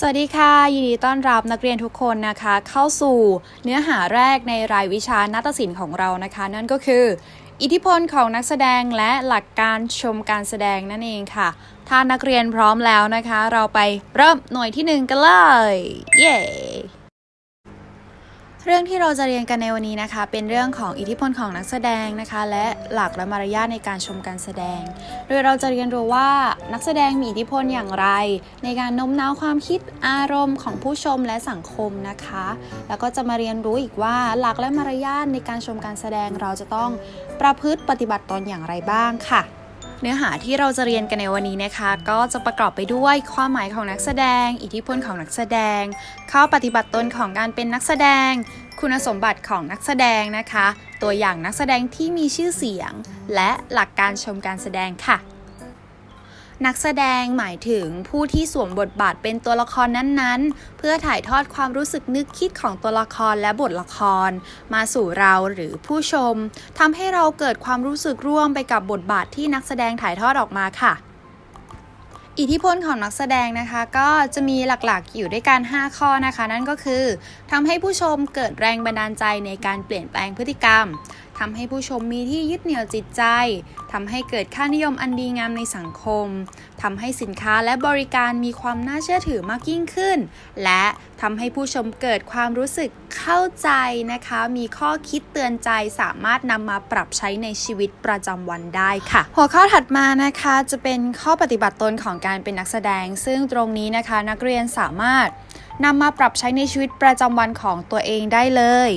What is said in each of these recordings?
สวัสดีค่ะ ยินดีต้อนรับนักเรียนทุกคนนะคะ เข้าสู่เนื้อหาแรกในรายวิชานาฏศิลป์ของเรานะคะ นั่นก็คือ อิทธิพลของนักแสดงและหลักการชมการแสดงนั่นเองค่ะ ถ้านักเรียนพร้อมแล้วนะคะ เราไปเริ่มหน่วยที่หนึ่งกันเลย เย้ เรื่องที่เราจะเรียนกันในวันนี้นะคะ เป็นเรื่องของอิทธิพลของนักแสดงนะคะ และหลักและมารยาทในการชมการแสดง โดยเราจะเรียนรู้ว่านักแสดงมีอิทธิพลอย่างไร ในการโน้มน้าวความคิดอารมณ์ของผู้ชมและสังคมนะคะ แล้วก็จะมาเรียนรู้อีกว่าหลักและมารยาทในการชมการแสดงเราจะต้องประพฤติปฏิบัติตนอย่างไรบ้างค่ะเนื้อหาที่เราจะเรียนกันในวันนี้นะคะ ก็จะประกอบไปด้วยความหมายของนักแสดง อิทธิพลของนักแสดง ข้อปฏิบัติตนของการเป็นนักแสดง คุณสมบัติของนักแสดงนะคะ ตัวอย่างนักแสดงที่มีชื่อเสียง และหลักการชมการแสดงค่ะ นักแสดงหมายถึงผู้ที่สวมบทบาทเป็นตัวละครนั้นๆ เพื่อถ่ายทอดความรู้สึกนึกคิดของตัวละครและบทละคร มาสู่เราหรือผู้ชมทำให้เราเกิดความรู้สึกร่วมไปกับบทบาทที่นักแสดงถ่ายทอดออกมาค่ะ อิทธิพลของนักแสดงนะคะ ก็จะมีหลักๆอยู่ด้วยกัน 5 ข้อนะคะ นั่นก็คือทำให้ผู้ชมเกิดแรงบันดาลใจในการเปลี่ยนแปลงพฤติกรรมทำให้ผู้ชมมีที่ยึดเหนี่ยวจิตใจ ทำให้เกิดค่านิยมอันดีงามในสังคมทำให้สินค้าและบริการมีความน่าเชื่อถือมากยิ่งขึ้น และทำให้ผู้ชมเกิดความรู้สึกเข้าใจนะคะ มีข้อคิดเตือนใจสามารถนำมาปรับใช้ในชีวิตประจำวันได้ค่ะ หัวข้อถัดมานะคะจะเป็นข้อปฏิบัติตนของการเป็นนักแสดง ซึ่งตรงนี้นะคะนักเรียนสามารถนำมาปรับใช้ในชีวิตประจำวันของตัวเองได้เลย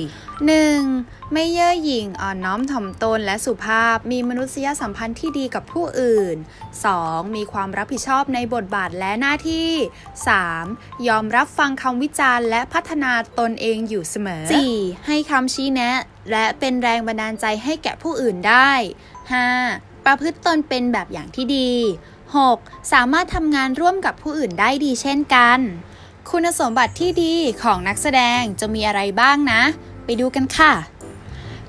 1. ไม่เย่อหยิ่งอ่อนน้อมถ่อมตนและสุภาพ มีมนุษยสัมพันธ์ที่ดีกับผู้อื่น 2. มีความรับผิดชอบในบทบาทและหน้าที่ 3. ยอมรับฟังคำวิจารณ์และพัฒนาตนเองอยู่เสมอ 4. ให้คำชี้แนะ และเป็นแรงบันดาลใจให้แก่ผู้อื่นได้ 5. ประพฤติตนเป็นแบบอย่างที่ดี 6. สามารถทำงานร่วมกับผู้อื่นได้ดีเช่นกัน คุณสมบัติที่ดีของนักแสดงจะมีอะไรบ้างนะ ไปดูกันค่ะ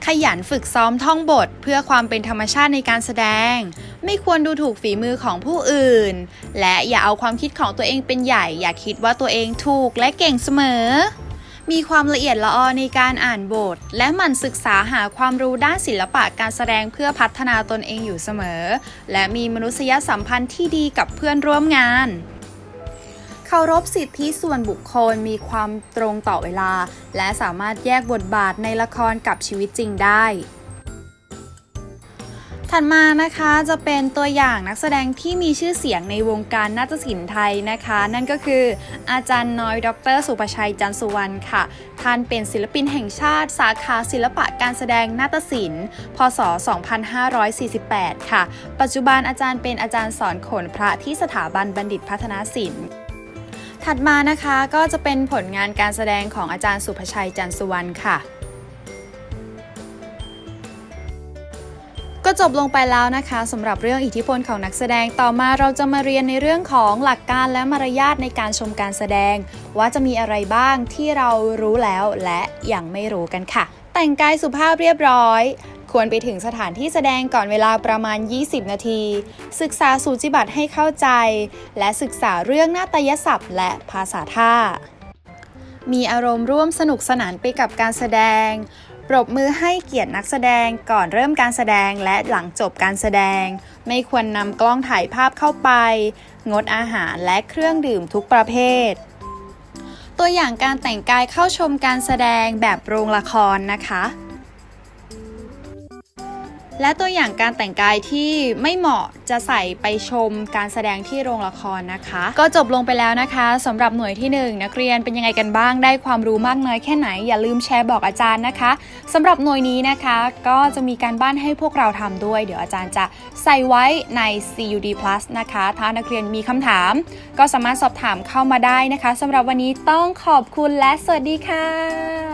ขยันฝึกซ้อมท่องบทเพื่อความเป็นธรรมชาติในการแสดง ไม่ควรดูถูกฝีมือของผู้อื่น และอย่าเอาความคิดของตัวเองเป็นใหญ่ อย่าคิดว่าตัวเองถูกและเก่งเสมอ มีความละเอียดละออในการอ่านบท และหมั่นศึกษาหาความรู้ด้านศิลปะการแสดงเพื่อพัฒนาตนเองอยู่เสมอ และมีมนุษยสัมพันธ์ที่ดีกับเพื่อนร่วมงาน เคารพสิทธิส่วนบุคคลมีความตรงต่อเวลา และสามารถแยกบทบาทในละครกับชีวิตจริงได้ถัดมานะคะจะเป็นตัวอย่างนักแสดงที่มีชื่อเสียงในวงการนาฏศิลป์ไทยนะคะ นั่นก็คืออาจารย์น้อย ดร สุประชัยจันสุวรรณค่ะ ท่านเป็นศิลปินแห่งชาติ สาขาศิลปะการแสดงนาฏศิลป์ พศ 2548 ค่ะ ปัจจุบันอาจารย์เป็นอาจารย์สอนโขนพระที่สถาบันบัณฑิตพัฒนาศิลป์ ถัดมานะคะก็จะเป็นผลงานการแสดงของอาจารย์สุภชัยจันสุวรรณค่ะ ก็จบลงไปแล้วนะคะสำหรับเรื่องอิทธิพลของนักแสดงต่อมาเราจะมาเรียนในเรื่องของหลักการและมารยาทในการชมการแสดง ว่าจะมีอะไรบ้างที่เรารู้แล้วและยังไม่รู้กันค่ะ แต่งกายสุภาพเรียบร้อย ควรไปถึงสถานที่แสดงก่อนเวลาประมาณ 20 นาที ศึกษาสูจิบัตรให้เข้าใจ และศึกษาเรื่องนาฏยศัพท์ และภาษาท่า มีอารมณ์ร่วมสนุกสนานไปกับการแสดง ปรบมือให้เกียรตินักแสดงก่อนเริ่มการแสดงและหลังจบการแสดง ไม่ควรนำกล้องถ่ายภาพเข้าไป งดอาหารและเครื่องดื่มทุกประเภท ตัวอย่างการแต่งกายเข้าชมการแสดงแบบโรงละครนะคะ และตัวอย่างการแต่งกายที่ไม่เหมาะจะใส่ไปชมการแสดงที่โรงละครนะคะ ก็จบลงไปแล้วนะคะสำหรับหน่วยที่ 1 นักเรียนเป็นยังไงกันบ้าง ได้ความรู้มากน้อยแค่ไหน อย่าลืมแชร์บอกอาจารย์นะคะสำหรับหน่วยนี้นะคะ ก็จะมีการบ้านให้พวกเราทำด้วย เดี๋ยวอาจารย์จะใส่ไว้ใน CUD Plus นะคะ ถ้านักเรียนมีคำถาม ก็สามารถสอบถามเข้ามาได้นะคะสำหรับวันนี้ต้องขอบคุณและสวัสดีค่ะ